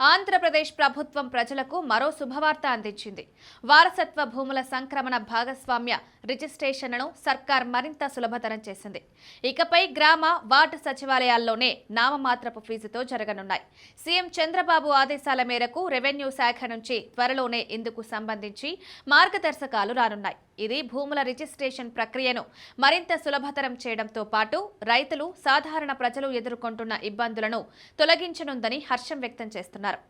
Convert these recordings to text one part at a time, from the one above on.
ఆంధ్రప్రదేశ్ ప్రభుత్వం ప్రజలకు మరో శుభవార్త అందించింది. వారసత్వ భూముల సంక్రమణ భాగస్వామ్య రిజిస్ట్రేషన్లను సర్కార్ మరింత సులభతరం చేసింది. ఇకపై గ్రామ వార్డు సచివాలయాల్లోనే నామమాత్రపు ఫీజుతో జరగనున్నాయి. సీఎం చంద్రబాబు ఆదేశాల మేరకు రెవెన్యూ శాఖ నుంచి త్వరలోనే ఇందుకు సంబంధించి మార్గదర్శకాలు రానున్నాయి. ఇది భూముల రిజిస్ట్రేషన్ ప్రక్రియను మరింత సులభతరం చేయడంతో పాటు రైతులు సాధారణ ప్రజలు ఎదుర్కొంటున్న ఇబ్బందులను తొలగించనుందని హర్షం వ్యక్తం చేస్తున్నారు.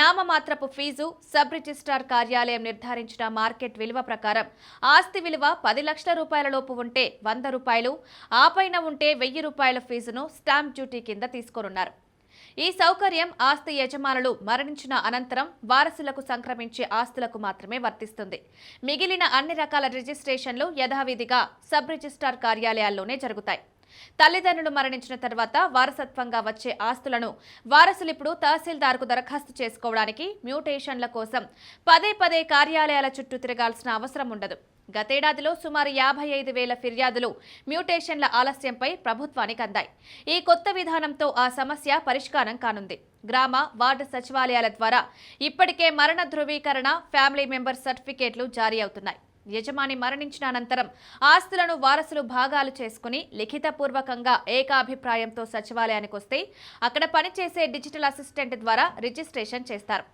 నామమాత్రపు ఫీజు సబ్ రిజిస్ట్రార్ కార్యాలయం నిర్ధారించిన మార్కెట్ విలువ ప్రకారం ఆస్తి విలువ పది లక్షల రూపాయల లోపు ఉంటే వంద రూపాయలు ఆపైన ఉంటే వెయ్యి రూపాయల ఫీజును స్టాంప్ డ్యూటీ కింద తీసుకోనున్నారు. ఈ సౌకర్యం ఆస్తి యజమానులు మరణించిన అనంతరం వారసులకు సంక్రమించే ఆస్తులకు మాత్రమే వర్తిస్తుంది. మిగిలిన అన్ని రకాల రిజిస్ట్రేషన్లు యథావిధిగా సబ్ రిజిస్ట్రార్ కార్యాలయాల్లోనే జరుగుతాయి. తల్లిదండ్రులు మరణించిన తర్వాత వారసత్వంగా వచ్చే ఆస్తులను వారసులు ఇప్పుడు తహసీల్దార్కు దరఖాస్తు చేసుకోవడానికి మ్యూటేషన్ల కోసం పదే పదే కార్యాలయాల చుట్టూ తిరగాల్సిన అవసరం ఉండదు. గతేడాదిలో సుమారు యాభై ఐదు వేల ఫిర్యాదులు మ్యూటేషన్ల ఆలస్యంపై ప్రభుత్వానికి అందాయి. ఈ కొత్త విధానంతో ఆ సమస్య పరిష్కారం కానుంది. గ్రామ వార్డు సచివాలయాల ద్వారా ఇప్పటికే మరణ ధృవీకరణ ఫ్యామిలీ మెంబర్ సర్టిఫికేట్లు జారీ అవుతున్నాయి. యజమాని మరణించిన అనంతరం ఆస్తులను వారసులు భాగాలు చేసుకుని లిఖితపూర్వకంగా ఏకాభిప్రాయంతో సచివాలయానికి వస్తే అక్కడ పనిచేసే డిజిటల్ అసిస్టెంట్ ద్వారా రిజిస్ట్రేషన్ చేస్తారు.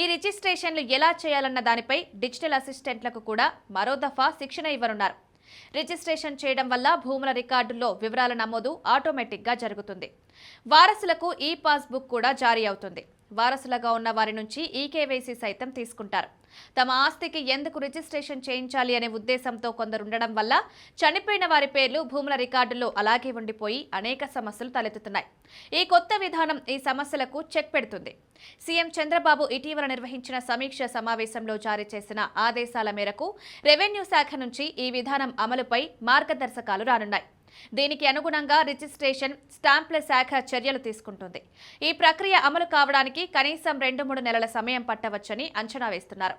ఈ రిజిస్ట్రేషన్లు ఎలా చేయాలన్న దానిపై డిజిటల్ అసిస్టెంట్లకు కూడా మరో దఫా శిక్షణ ఇవ్వనున్నారు. రిజిస్ట్రేషన్ చేయడం వల్ల భూముల రికార్డుల్లో వివరాల నమోదు ఆటోమేటిక్గా జరుగుతుంది. వారసులకు ఈ పాస్బుక్ కూడా జారీ అవుతుంది. వారసులుగా ఉన్న వారి నుంచి ఈకేవైసీ సైతం తీసుకుంటారు. తమ ఆస్తికి ఎందుకు రిజిస్ట్రేషన్ చేయించాలి అనే ఉద్దేశంతో కొందరు ఉండడం వల్ల చనిపోయిన వారి పేర్లు భూముల రికార్డుల్లో అలాగే ఉండిపోయి అనేక సమస్యలు తలెత్తుతున్నాయి. ఈ కొత్త విధానం ఈ సమస్యలకు చెక్ పెడుతుంది. సీఎం చంద్రబాబు ఇటీవల నిర్వహించిన సమీక్ష సమావేశంలో జారీ చేసిన ఆదేశాల మేరకు రెవెన్యూ శాఖ నుంచి ఈ విధానం అమలుపై మార్గదర్శకాలు రానున్నాయి. దీనికి అనుగుణంగా రిజిస్ట్రేషన్ స్టాంపుల శాఖ చర్యలు తీసుకుంటుంది. ఈ ప్రక్రియ అమలు కావడానికి కనీసం రెండు మూడు నెలల సమయం పట్టవచ్చని అంచనా వేస్తున్నారు.